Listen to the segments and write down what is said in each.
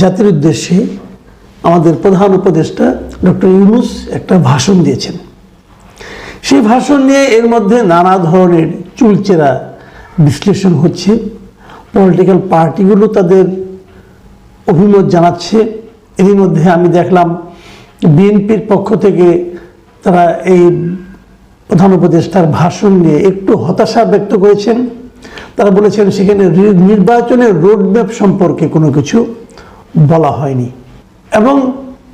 জাতির উদ্দেশ্যে আমাদের প্রধান উপদেষ্টা ডক্টর ইউনুস একটা ভাষণ দিয়েছেন। সেই ভাষণ নিয়ে এর মধ্যে নানা ধরনের চুলচেরা বিশ্লেষণ হচ্ছে। পলিটিক্যাল পার্টিগুলো তাদের অভিমত জানাচ্ছে। এরই মধ্যে আমি দেখলাম বিএনপির পক্ষ থেকে তারা এই প্রধান উপদেষ্টার ভাষণ নিয়ে একটু হতাশা ব্যক্ত করেছেন। তারা বলেছেন সেখানে নির্বাচনের রোডম্যাপ সম্পর্কে কোনো কিছু বলা হয়নি। এবং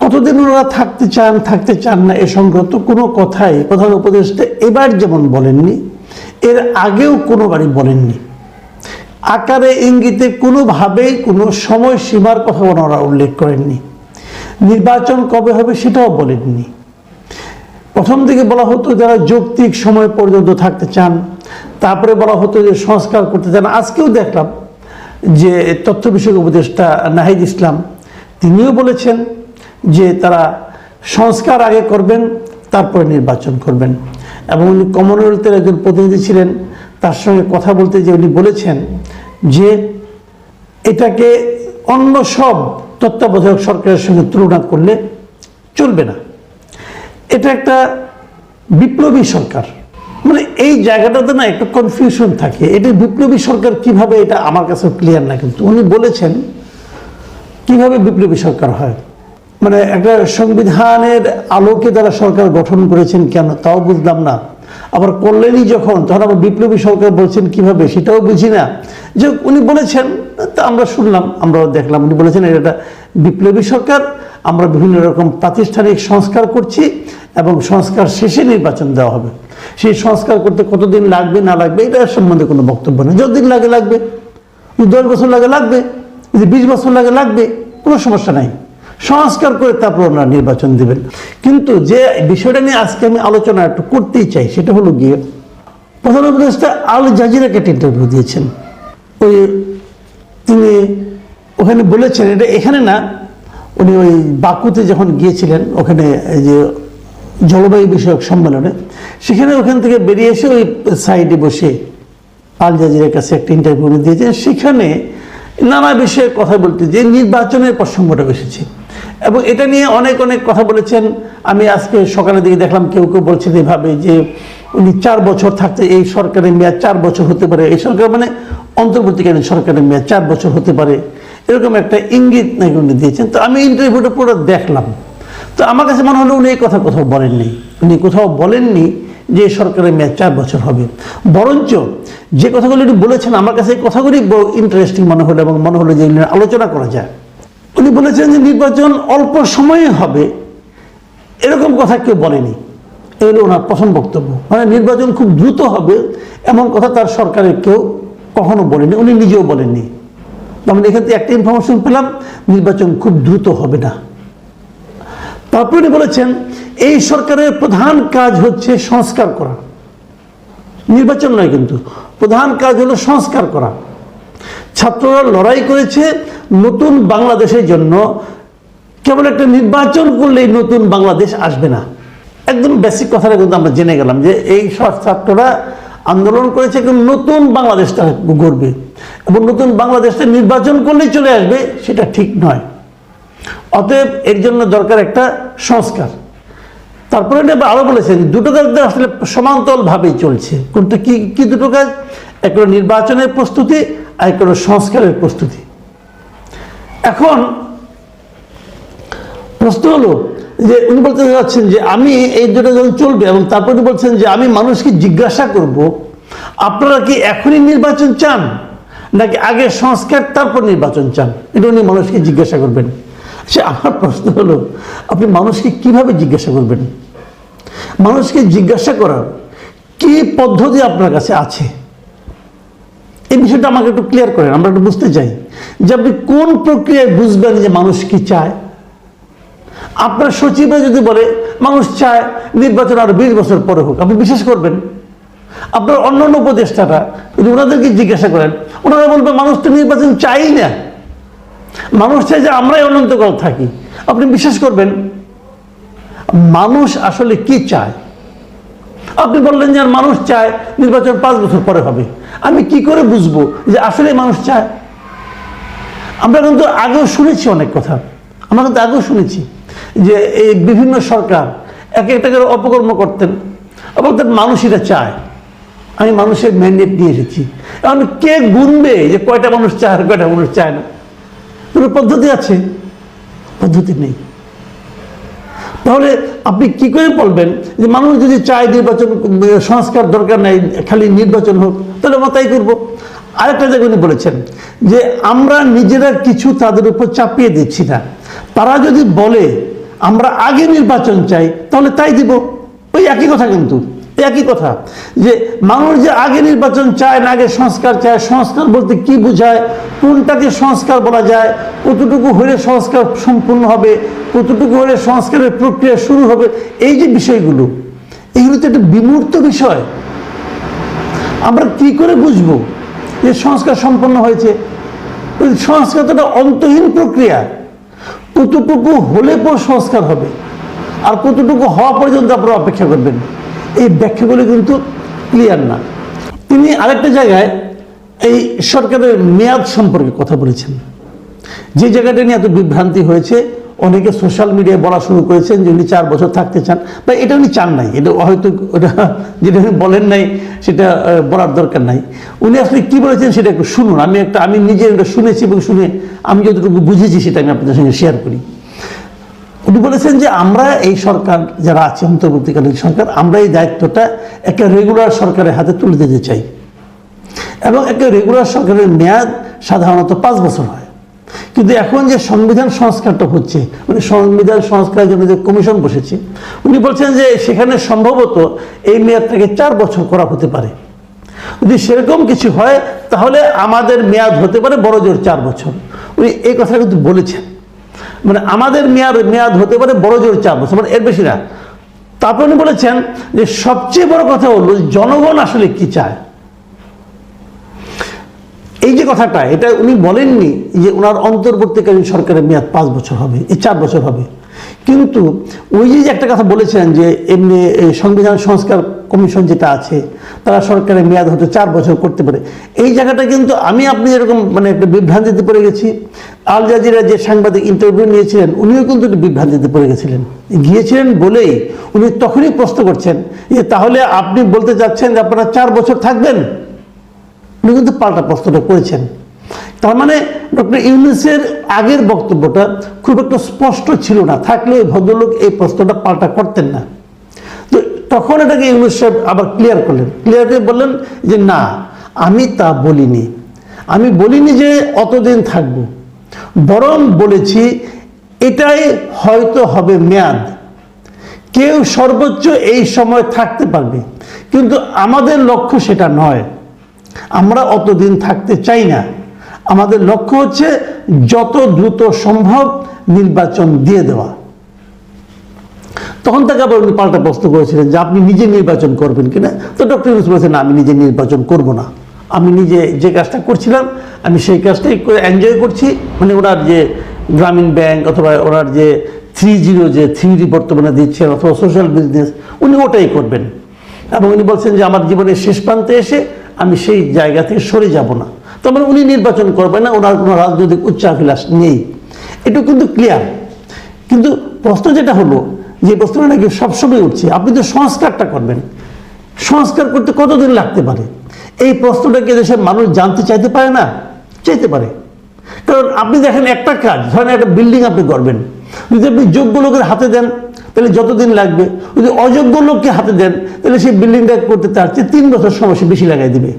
কতদিন ওরা থাকতে চান থাকতে চান না এ সংক্রান্ত কোনো কথাই প্রধান উপদেষ্টা এবার যেমন বলেননি, এর আগেও কোনোবারই বলেননি। আকারে, ইঙ্গিতে কোনোভাবেই কোনো সময়সীমার কথা ওনারা উল্লেখ করেননি। নির্বাচন কবে হবে সেটাও বলেননি। প্রথম দিকে বলা হতো যারা যৌক্তিক সময় পর্যন্ত থাকতে চান, তারপরে বলা হতো যে সংস্কার করতে চান, আজকেও দেখলাম যে তথ্য বিষয়ক উপদেষ্টা নাহিদ ইসলাম, তিনিও বলেছেন যে তারা সংস্কার আগে করবেন, তারপরে নির্বাচন করবেন। এবং উনি কমনওয়েলথের একজন প্রতিনিধি ছিলেন, তার সঙ্গে কথা বলতে যে উনি বলেছেন যে এটাকে অন্য সব তত্ত্বাবধায়ক সরকারের সঙ্গে তুলনা করলে চলবে না। এটা একটা বিপ্লবী সরকার। মানে এই জায়গাটাতে না একটু কনফিউশন থাকে। এটা বিপ্লবী সরকার কীভাবে এটা আমার কাছে ক্লিয়ার না, কিন্তু উনি বলেছেন কীভাবে বিপ্লবী সরকার হয়। মানে একটা সংবিধানের আলোকে তারা সরকার গঠন করেছেন কেন তাও বুঝলাম না। আবার করলেনই যখন, তখন আবার বিপ্লবী সরকার বলছেন কীভাবে সেটাও বুঝি না। যে উনি বলেছেন, তা আমরা শুনলাম, আমরাও দেখলাম। উনি বলেছেন এটা বিপ্লবী সরকার, আমরা বিভিন্ন রকম প্রাতিষ্ঠানিক সংস্কার করছি এবং সংস্কার শেষে নির্বাচন দেওয়া হবে। সেই সংস্কার করতে কতদিন লাগবে, না লাগবে, এটা সম্বন্ধে কোনো বক্তব্য নেই। যতদিন লাগে, লাগবে। যদি দশ বছর লাগে, লাগবে। যদি বিশ বছর লাগে, লাগবে। কোনো সমস্যা নাই। সংস্কার করে তারপর ওনারা নির্বাচন দেবেন। কিন্তু যে বিষয়টা নিয়ে আজকে আমি আলোচনা একটু করতেই চাই, সেটা হলো গিয়ে প্রধান উপদেষ্টা আল জাজিরাকে একটা ইন্টারভিউ দিয়েছেন। ওই তিনি ওখানে বলেছেন, এটা এখানে না, উনি ওই বাকুতে যখন গিয়েছিলেন, ওখানে যে জলবায়ু বিষয়ক সম্মেলনে, সেখানে ওখান থেকে বেরিয়ে এসে ওই সাইডে বসে আল জাজিরের কাছে একটা ইন্টারভিউ দিয়েছেন। সেখানে নানা বিষয়ে কথা বলতে যে নির্বাচনের প্রসঙ্গটা এসেছে। এবং এটা নিয়ে অনেক অনেক কথা বলেছেন। আমি আজকে সকালের দিকে দেখলাম কেউ কেউ বলছেন এভাবে যে উনি চার বছর থাকতে এই সরকারের মেয়াদ চার বছর হতে পারে। এই সরকার মানে অন্তর্বর্তীকালীন সরকারের মেয়াদ চার বছর হতে পারে। এরকম একটা ইঙ্গিত নাকি উনি দিয়েছেন। তো আমি ইন্টারভিউটা পুরো দেখলাম। তো আমার কাছে মনে হলো উনি এই কথা কোথাও বলেননি। উনি কোথাও বলেননি যে সরকারের মেয়াদ চার বছর হবে। বরঞ্চ যে কথাগুলো উনি বলেছেন, আমার কাছে এই কথাগুলি ইন্টারেস্টিং মনে হলো এবং মনে হলো যে আলোচনা করা যায়। উনি বলেছেন যে নির্বাচন অল্প সময়ে হবে, এরকম কথা কেউ বলেনি। এগুলো ওনার প্রথম বক্তব্য। মানে নির্বাচন খুব দ্রুত হবে, এমন কথা তার সরকারের কেউ কখনো বলেনি, উনি নিজেও বলেননি। আমরা এখান থেকে একটা ইনফরমেশন পেলাম, নির্বাচন খুব দ্রুত হবে না। তারপরে বলেছেন, এই সরকারের প্রধান কাজ হচ্ছে সংস্কার করা। নির্বাচন নয় কিন্তু, প্রধান কাজ হলো সংস্কার করা। ছাত্ররা লড়াই করেছে নতুন বাংলাদেশের জন্য। কেবল একটা নির্বাচন করলেই নতুন বাংলাদেশ আসবে না। একদম বেসিক কথাটা কিন্তু আমরা জেনে গেলাম যে, এই সব ছাত্ররা আন্দোলন করেছে একদম নতুন বাংলাদেশটা গড়বে। এবং নতুন বাংলাদেশটা নির্বাচন করলেই চলে আসবে, সেটা ঠিক নয়। অতএব এর জন্য দরকার একটা সংস্কার। তারপরে আবার আরও বলেছেন দুটো কাজ আসলে সমান্তরালভাবেই চলছে। কোনটা কি কি দুটো কাজ? এক নির্বাচনের প্রস্তুতি, আর এক সংস্কারের প্রস্তুতি। এখন প্রশ্ন হলো যে উনি বলতে যাচ্ছেন যে আমি এই দুটো যখন চলবে এবং তারপরে উনি বলছেন যে আমি মানুষকে জিজ্ঞাসা করব, আপনারা কি এখনই নির্বাচন চান নাকি আগে সংস্কার, তারপর নির্বাচন চান? এটা উনি মানুষকে জিজ্ঞাসা করবেন। সে আমার প্রশ্ন হলো, আপনি মানুষকে কীভাবে জিজ্ঞাসা করবেন? মানুষকে জিজ্ঞাসা করার কি পদ্ধতি আপনার কাছে আছে? এই বিষয়টা আমাকে একটু ক্লিয়ার করেন, আমরা একটু বুঝতে চাই যে আপনি কোন প্রক্রিয়ায় বুঝবেন যে মানুষ কি চায়? আপনার সচিবরা যদি বলে, মানুষ চায় নির্বাচন আরও বিশ বছর পরে হোক আপনি বিশ্বাস করবেন? আপনার অন্যান্য অন্য উপদেষ্টারা যদি ওনাদেরকে জিজ্ঞাসা করেন, ওনারা বলবে, মানুষ তো নির্বাচন চাই না। মানুষ চাই যে আমরাই অনন্তকাল থাকি। আপনি বিশ্বাস করবেন, মানুষ আসলে কি চায়? আপনি বললেন যে মানুষ চায় নির্বাচন পাঁচ বছর পরে হবে। আমি কি করে বুঝব যে আসলে মানুষ চায়? আমরা কিন্তু আগেও শুনেছি অনেক কথা। আমরা কিন্তু আগেও শুনেছি যে এই বিভিন্ন সরকার এক একটা করে অপকর্ম করতেন। বলতেন মানুষ এটা চায়। আমি মানুষের ম্যান্ডেট নিয়ে এসেছি। এখন কে গুনবে যে কয়টা মানুষ চায় আর কয়টা মানুষ চায় না? কোনো পদ্ধতি আছে? পদ্ধতি নেই। তাহলে আপনি কি করে বলবেন যে মানুষ যদি চায় নির্বাচন, সংস্কার দরকার নেই, খালি নির্বাচন হোক, তাহলে আমরা তাই করব। আরেকটা জায়গায় উনি বলেছেন যে আমরা নিজেরা কিছু তাদের উপর চাপিয়ে দিচ্ছি না। তারা যদি বলে, আমরা আগে নির্বাচন চাই, তাহলে তাই দিব। ওই একই কথা কিন্তু। একই কথা, যে মানুষ যে আগে নির্বাচন চায় না, আগে সংস্কার চায়, সংস্কার বলতে কি বোঝায়, কোনটাকে সংস্কার বলা যায়, কতটুকু হলে সংস্কার সম্পূর্ণ হবে, কতটুকু হলে সংস্কারের প্রক্রিয়া শুরু হবে, এই যে বিষয়গুলো, এগুলো তো একটা বিমূর্ত বিষয়। আমরা কি করে বুঝব যে সংস্কার সম্পন্ন হয়েছে? সংস্কার তো একটা অন্তহীন প্রক্রিয়া। কতটুকু হলে পর সংস্কার হবে, আর কতটুকু হওয়া পর্যন্ত আপনারা অপেক্ষা করবেন? এই ব্যাখ্যাগুলো কিন্তু ক্লিয়ার না। তিনি আরেকটা জায়গায় এই সরকারের মেয়াদ সম্পর্কে কথা বলেছেন। যে জায়গাটা নিয়ে এত বিভ্রান্তি হয়েছে, অনেকে সোশ্যাল মিডিয়ায় বলা শুরু করেছেন যে উনি চার বছর থাকতে চান। বা এটা উনি চান নাই, এটা হয়তো ওটা যেটা উনি বলেন নাই, সেটা বলার দরকার নাই। উনি আসলে কি বলেছেন সেটা একটু শুনুন। আমি একটা, আমি নিজে এটা শুনেছি এবং শুনে আমি যতটুকু বুঝেছি সেটা আমি আপনাদের সঙ্গে শেয়ার করি। উনি বলেছেন যে আমরা এই সরকার যারা আছে, অন্তর্বর্তীকালীন সরকার, আমরা এই দায়িত্বটা একটা রেগুলার সরকারের হাতে তুলে দিতে চাই। এবং একটা রেগুলার সরকারের মেয়াদ সাধারণত পাঁচ বছর হয়। কিন্তু এখন যে সংবিধান সংস্কারটা হচ্ছে মানে সংবিধান সংস্কারের জন্য যে কমিশন বসেছে, উনি বলছেন যে সেখানে সম্ভবত এই মেয়াদটাকে চার বছর করা হতে পারে। যদি সেরকম কিছু হয়, তাহলে আমাদের মেয়াদ হতে পারে বড় জোর চার বছর। উনি এই কথা কিন্তু বলেছেন। মানে আমাদের মেয়াদ মেয়াদ হতে পারে বড় জোর চার বছর মানে এর বেশি না। তারপর উনি বলেছেন যে সবচেয়ে বড় কথা হলো, জনগণ আসলে কি চায়? এই যে কথাটা, এটা উনি বলেননি যে ওনার অন্তর্বর্তীকালীন সরকারের মেয়াদ পাঁচ বছর হবে, এই চার বছর হবে। কিন্তু ওই যে একটা কথা বলেছেন যে এমনি সংবিধান সংস্কার কমিশন যেটা আছে, তারা সরকারের মেয়াদ হয়তো চার বছর করতে পারে। এই জায়গাটা কিন্তু আমি আপনি এরকম মানে একটা বিভ্রান্তিতে পড়ে গেছি, আল জাজিরা যে সাংবাদিক ইন্টারভিউ নিয়েছিলেন, উনিও কিন্তু একটা বিভ্রান্তিতে পড়ে গেছিলেন। গিয়েছিলেন বলেই উনি তখনই প্রশ্ন করছেন যে তাহলে আপনি বলতে চাচ্ছেন যে আপনারা চার বছর থাকবেন? উনি কিন্তু পাল্টা প্রশ্নটা করেছেন। তার মানে ডক্টর ইউনুসের আগের বক্তব্যটা খুব একটা স্পষ্ট ছিল না। থাকলে ওই ভদ্রলোক এই প্রশ্নটা পাল্টা করতেন না। তো তখন এটাকে ইউনুস সাহেব আবার ক্লিয়ার করলেন। ক্লিয়ার করে বললেন যে, না, আমি তা বলিনি। আমি বলিনি যে অতদিন থাকব। বরং বলেছি এটাই হয়তো হবে মেয়াদ। কেউ সর্বোচ্চ এই সময় থাকতে পারবে। কিন্তু আমাদের লক্ষ্য সেটা নয়। আমরা অতদিন থাকতে চাই না। আমাদের লক্ষ্য হচ্ছে যত দ্রুত সম্ভব নির্বাচন দিয়ে দেওয়া। তখন তাকে আবার উনি পাল্টা প্রশ্ন করেছিলেন যে, আপনি নিজে নির্বাচন করবেন কিনা তো ডক্টর ইউনুস বলেছেন আমি নিজে নির্বাচন করব না। আমি নিজে যে কাজটা করছিলাম, আমি সেই কাজটাই এনজয় করছি। মানে ওনার যে গ্রামীণ ব্যাংক অথবা ওনার যে থ্রি জিরো, যে থ্রি বর্তমানে দিচ্ছেন অথবা সোশ্যাল বিজনেস, উনি ওটাই করবেন। এবং উনি বলছেন যে, আমার জীবনের শেষ প্রান্তে এসে আমি সেই জায়গা থেকে সরে যাব না। তার মানে উনি নির্বাচন করবেন না, ওনার কোনো রাজনৈতিক উচ্চাভিলাষ নেই। এটা কিন্তু ক্লিয়ার কিন্তু প্রশ্ন যেটা হলো, যে প্রশ্নটা নাকি সবসময় উঠছে, আপনি তো সংস্কারটা করবেন। সংস্কার করতে কতদিন লাগতে পারে? এই প্রশ্নটাকে দেশের মানুষ জানতে চাইতে পারে না? চাইতে পারে। কারণ আপনি দেখেন একটা কাজ, ধরেন একটা বিল্ডিং আপনি করবেন। যদি আপনি যোগ্য লোকের হাতে দেন, তাহলে যতদিন লাগবে, যদি অযোগ্য লোককে হাতে দেন, তাহলে সেই বিল্ডিংটা করতে তার চেয়ে তিন বছর সময় সে বেশি লাগাই দেবে।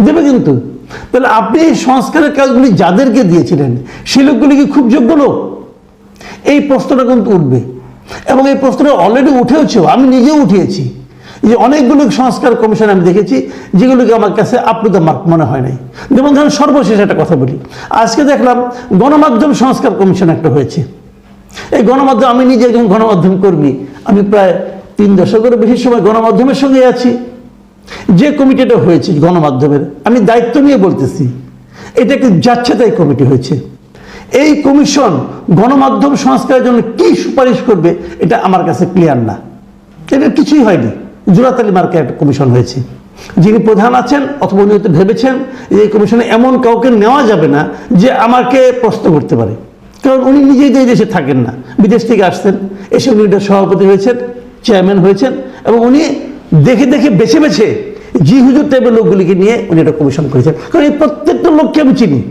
দেবে কিন্তু। তাহলে আপনি এই সংস্কারের কাজগুলি যাদেরকে দিয়েছিলেন সেই লোকগুলি কি খুব যোগ্য লোক? এই প্রশ্নটা কিন্তু উঠবে। এবং এই প্রশ্নটা অলরেডি উঠেওছেও, আমি নিজেও উঠিয়েছি। যে অনেকগুলো সংস্কার কমিশন আমি দেখেছি, যেগুলোকে আমার কাছে আপ টু দ্য মার্ক মনে হয় নাই। যেমন ধরেন সর্বশেষ একটা কথা বলি। আজকে দেখলাম গণমাধ্যম সংস্কার কমিশন একটা হয়েছে। এই গণমাধ্যম, আমি নিজে একজন গণমাধ্যম কর্মী। আমি প্রায় তিন দশকেরও বেশি সময় গণমাধ্যমের সঙ্গে আছি। যে কমিটিটা হয়েছে গণমাধ্যমের, আমি দায়িত্ব নিয়ে বলতেছি এটা একটি যাচ্ছেতাই কমিটি হয়েছে। এই কমিশন গণমাধ্যম সংস্কারের জন্য কি সুপারিশ করবে, এটা আমার কাছে ক্লিয়ার না। এটা কিছুই হয়নি। জোড়াতালি মার্কে একটা কমিশন হয়েছে। যিনি প্রধান আছেন, অথবা উনি হয়তো ভেবেছেন যে এই কমিশনে এমন কাউকে নেওয়া যাবে না যে আমাকে প্রশ্ন করতে পারে। কারণ উনি নিজেই এই দেশে থাকেন না, বিদেশ থেকে আসতেন এসে উনি সভাপতি হয়েছেন চেয়ারম্যান হয়েছেন, এবং উনি দেখে দেখে বেছে বেছে জি হুজুর টাইপের লোকগুলিকে নিয়ে উনি এটা কমিশন করেছেন। কারণ এই প্রত্যেকটা লোককে আমি চিনি।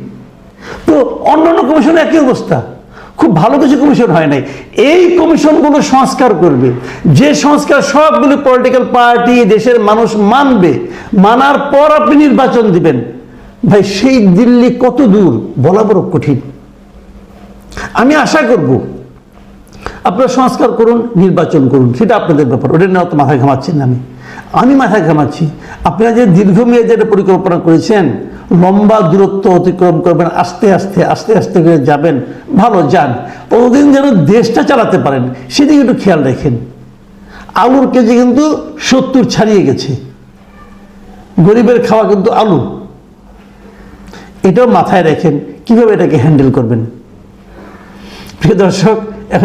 তো অন্যান্য কমিশনের একই অবস্থা। খুব ভালো কিছু কমিশন হয় নাই। এই কমিশনগুলো সংস্কার করবে। যে সংস্কার সবগুলো পলিটিক্যাল পার্টি দেশের মানুষ মানবে, মানার পর আপনি নির্বাচন দিবেন। ভাই, সেই দিল্লি কত দূর? বলা বড় কঠিন। আমি আশা করব, আপনারা সংস্কার করুন, নির্বাচন করুন, সেটা আপনাদের ব্যাপার। ওটা নিয়ে অত মাথায় ঘামাচ্ছি না আমি। আমি মাথায় ঘামাচ্ছি। আপনারা যে দীর্ঘমেয়াদী একটা পরিকল্পনা করেছেন, লম্বা দূরত্ব অতিক্রম করবেন, আস্তে আস্তে আস্তে আস্তে করে যাবেন, ভালো, যান। ততদিন যেন দেশটা চালাতে পারেন, সেদিকে একটু খেয়াল রাখেন। আলুর কেজি কিন্তু সত্তর ছাড়িয়ে গেছে। গরিবের খাওয়া কিন্তু আলু। এটাও মাথায় রাখেন, কীভাবে এটাকে হ্যান্ডেল করবেন। প্রিয় দর্শক